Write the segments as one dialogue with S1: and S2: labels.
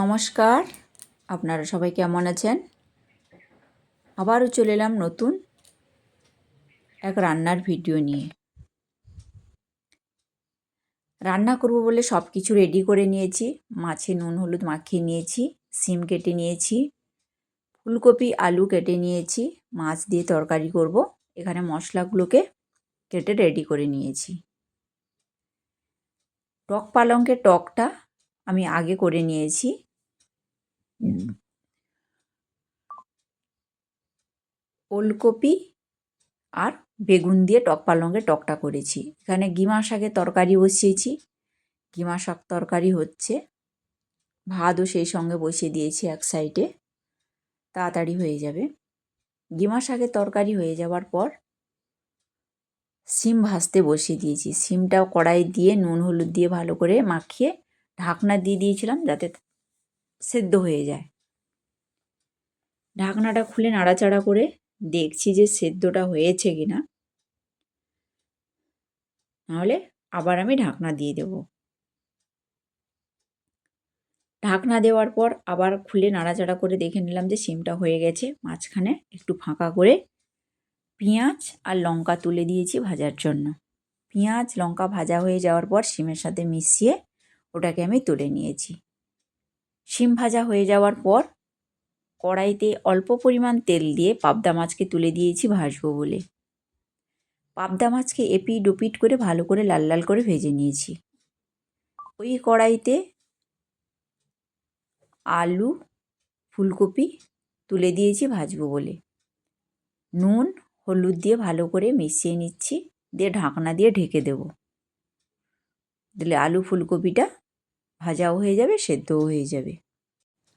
S1: নমস্কার। আপনারা সবাই কেমন আছেন? আবারও চলে এলাম নতুন এক রান্নার ভিডিও নিয়ে। রান্না করব বলে সব কিছু রেডি করে নিয়েছি। মাছে নুন, হলুদ মাখিয়ে নিয়েছি, সিম কেটে নিয়েছি, ফুলকপি, আলু কেটে নিয়েছি, মাছ দিয়ে তরকারি করব। এখানে মশলাগুলোকে কেটে রেডি করে নিয়েছি। টক পালঙ্কের টকটা আমি আগে করে নিয়েছি। ওলকপি আর বেগুন দিয়ে টক পালঙ্গে টকটা করেছি। এখানে গিমা শাকের তরকারি বসিয়েছি। গিমা শাক তরকারি হচ্ছে। ভাতও সেই সঙ্গে বসিয়ে দিয়েছি এক সাইডে। তাড়াতাড়ি হয়ে যাবে। গিমা শাকের তরকারি হয়ে যাওয়ার পর সিম ভাজতে বসিয়ে দিয়েছি। সিমটাও কড়াই দিয়ে নুন হলুদ দিয়ে ভালো করে মাখিয়ে ঢাকনা দিয়ে দিয়েছিলাম যাতে সেদ্ধ হয়ে যায়। ঢাকনাটা খুলে নাড়াচাড়া করে দেখছি যে সেদ্ধটা হয়েছে কি না নাহলে আবার আমি ঢাকনা দিয়ে দেব। ঢাকনা দেওয়ার পর আবার খুলে নাড়াচাড়া করে দেখে নিলাম যে সিমটা হয়ে গেছে। মাঝখানে একটু ফাঁকা করে পেঁয়াজ আর লঙ্কা তুলে দিয়েছি ভাজার জন্য। পেঁয়াজ, লঙ্কা ভাজা হয়ে যাওয়ার পর সিমের সাথে মিশিয়ে ওটাকে আমি তুলে নিয়েছি। শিম ভাজা হয়ে যাওয়ার পর কড়াইতে অল্প পরিমাণ তেল দিয়ে পাবদা মাছকে তুলে দিয়েছি ভাজবো বলে। পাবদা মাছকে এপিট ওপিট করে ভালো করে লাল লাল করে ভেজে নিয়েছি। ওই কড়াইতে আলু, ফুলকপি তুলে দিয়েছি ভাজবো বলে। নুন, হলুদ দিয়ে ভালো করে মিশিয়ে নিচ্ছি, দিয়ে ঢাকনা দিয়ে ঢেকে দেব। দিলে আলু, ফুলকপিটা ভাজাও হয়ে যাবে, সেদ্ধও হয়ে যাবে।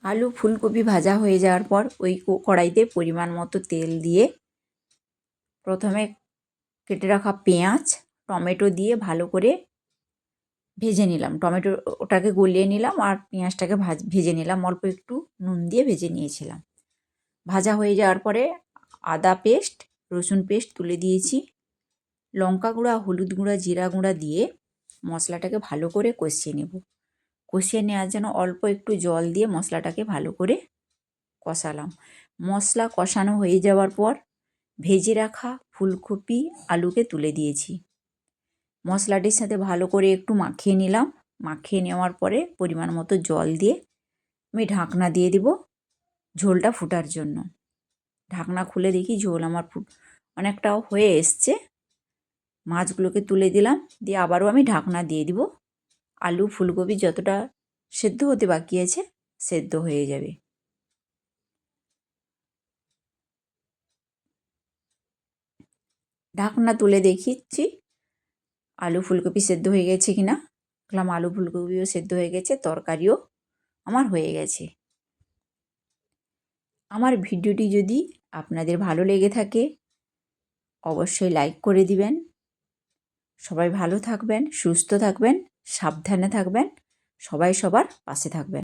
S1: আলু ফুলকপি ভাজা হয়ে যাওয়ার পর ওই কড়াইতে পরিমাণ মতো তেল দিয়ে প্রথমে কেটে রাখা পেঁয়াজ, টমেটো দিয়ে ভালো করে ভেজে নিলাম। টমেটো, ওটাকে গলিয়ে নিলাম আর পেঁয়াজটাকে ভাজ, ভেজে নিলাম। অল্প একটু নুন দিয়ে ভেজে নিয়েছিলাম। ভাজা হয়ে যাওয়ার পরে আদা পেস্ট, রসুন পেস্ট তুলে দিয়েছি। লঙ্কা গুঁড়া, হলুদ গুঁড়া, জিরা গুঁড়া দিয়ে মশলাটাকে ভালো করে কষিয়ে নেব। কষিয়ে নেওয়ার জন্য অল্প একটু জল দিয়ে মশলাটাকে ভালো করে কষালাম। মশলা কষানো হয়ে যাওয়ার পর ভেজে রাখা ফুলকপি আলুকে তুলে দিয়েছি। মশলাটির সাথে ভালো করে একটু মাখিয়ে নিলাম। মাখিয়ে নেওয়ার পরে পরিমাণ মতো জল দিয়ে আমি ঢাকনা দিয়ে দিব ঝোলটা ফুটার জন্য। ঢাকনা খুলে দেখি ঝোল আমার ফুট অনেকটাও হয়ে এসছে। মাছগুলোকে তুলে দিলাম। দিয়ে আবারও আমি ঢাকনা দিয়ে দিব। আলু, ফুলকপি যতটা সেদ্ধ হতে বাকি আছে, সেদ্ধ হয়ে যাবে। ঢাকনা তুলে দেখিচ্ছি আলু, ফুলকপি সেদ্ধ হয়ে গেছে কি না দেখলাম আলু, ফুলকপিও সেদ্ধ হয়ে গেছে, তরকারিও আমার হয়ে গেছে। আমার ভিডিওটি যদি আপনাদের ভালো লেগে থাকে, অবশ্যই লাইক করে দিবেন। সবাই ভালো থাকবেন, সুস্থ থাকবেন। সাবধানে থাকবেন সবাই সবার পাশে থাকবেন।